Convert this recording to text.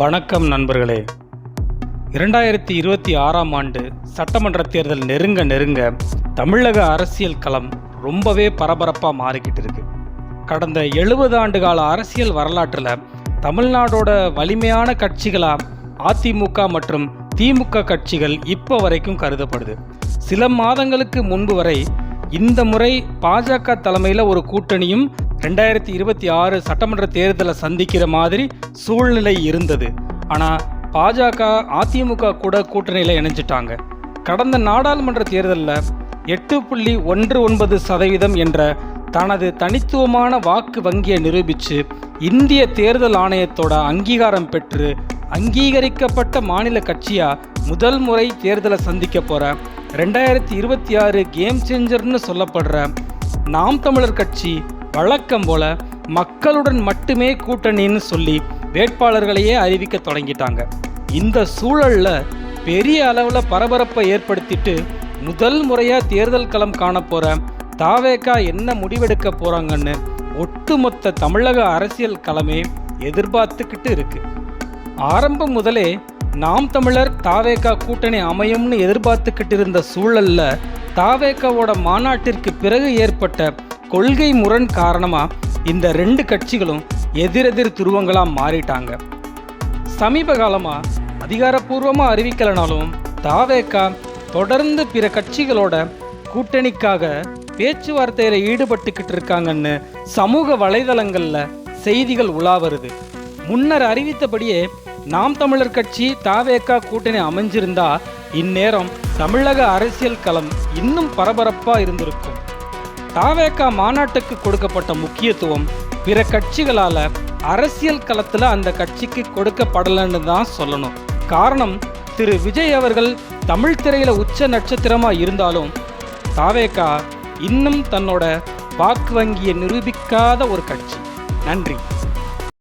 வணக்கம் நண்பர்களே. இரண்டாயிரத்தி இருபத்தி ஆறாம் ஆண்டு சட்டமன்ற தேர்தல் நெருங்க நெருங்க தமிழக அரசியல் களம் ரொம்பவே பரபரப்பாக மாறிக்கிட்டு இருக்கு. கடந்த எழுபது ஆண்டு கால அரசியல் வரலாற்றில் தமிழ்நாடோட வலிமையான கட்சிகளாக அதிமுக மற்றும் திமுக கட்சிகள் இப்போ வரைக்கும் கருதப்படுது. சில மாதங்களுக்கு முன்பு வரை இந்த முறை பாஜக தலைமையில் ஒரு கூட்டணியும் ரெண்டாயிரத்தி இருபத்தி ஆறு சட்டமன்ற தேர்தலை சந்திக்கிற மாதிரி சூழ்நிலை இருந்தது. ஆனால் பாஜக அதிமுக கூட கூட்டணியில் இணைஞ்சிட்டாங்க. கடந்த நாடாளுமன்ற தேர்தலில் எட்டு புள்ளி ஒன்று ஒன்பது சதவீதம் என்ற தனது தனித்துவமான வாக்கு வங்கியை நிரூபித்து இந்திய தேர்தல் ஆணையத்தோட அங்கீகாரம் பெற்று அங்கீகரிக்கப்பட்ட மாநில கட்சியாக முதல் முறை தேர்தலை சந்திக்க போகிற ரெண்டாயிரத்தி இருபத்தி ஆறு கேம் சேஞ்சர்னு சொல்லப்படுற நாம் தமிழர் கட்சி வழக்கம் போல மக்களுடன் மட்டுமே கூட்டணின்னு சொல்லி வேட்பாளர்களையே அறிவிக்க தொடங்கிட்டாங்க. இந்த சூழல்ல பெரிய அளவில் பரபரப்பை ஏற்படுத்திட்டு முதல் முறையாக தேர்தல் களம் காண போற தாவேக்கா என்ன முடிவெடுக்க போகிறாங்கன்னு ஒட்டுமொத்த தமிழக அரசியல் களமே எதிர்பார்த்துக்கிட்டு இருக்கு. ஆரம்பம் முதலே நாம் தமிழர் தாவேக்கா கூட்டணி அமையும்னு எதிர்பார்த்துக்கிட்டு இருந்த சூழல்ல தாவேக்காவோட மாநாட்டிற்கு பிறகு ஏற்பட்ட கொள்கை முரண் காரணமா இந்த ரெண்டு கட்சிகளும் எதிரெதிர் துருவங்களாக மாறிட்டாங்க. சமீப காலமா அதிகாரப்பூர்வமாக அறிவிக்கலனாலும் தாவேக்கா தொடர்ந்து பிற கட்சிகளோட கூட்டணிக்காக பேச்சுவார்த்தையில் ஈடுபட்டுக்கிட்டு இருக்காங்கன்னு சமூக வலைதளங்களில் செய்திகள் உலா வருது. முன்னர் அறிவித்தபடியே நாம் தமிழர் கட்சி தாவேக்கா கூட்டணி அமைஞ்சிருந்தா இந்நேரம் தமிழக அரசியல் களம் இன்னும் பரபரப்பாக இருந்திருக்கும். தாவேக்கா மாநாட்டுக்கு கொடுக்கப்பட்ட முக்கியத்துவம் பிற கட்சிகளால் அரசியல் களத்தில் அந்த கட்சிக்கு கொடுக்கப்படலைன்னு தான் சொல்லணும். காரணம் திரு. விஜய் அவர்கள் தமிழ் திரையில் உச்ச நட்சத்திரமாக இருந்தாலும் தாவேக்கா இன்னும் தன்னோட வாக்கு வங்கியை நிரூபிக்காத ஒரு கட்சி. நன்றி.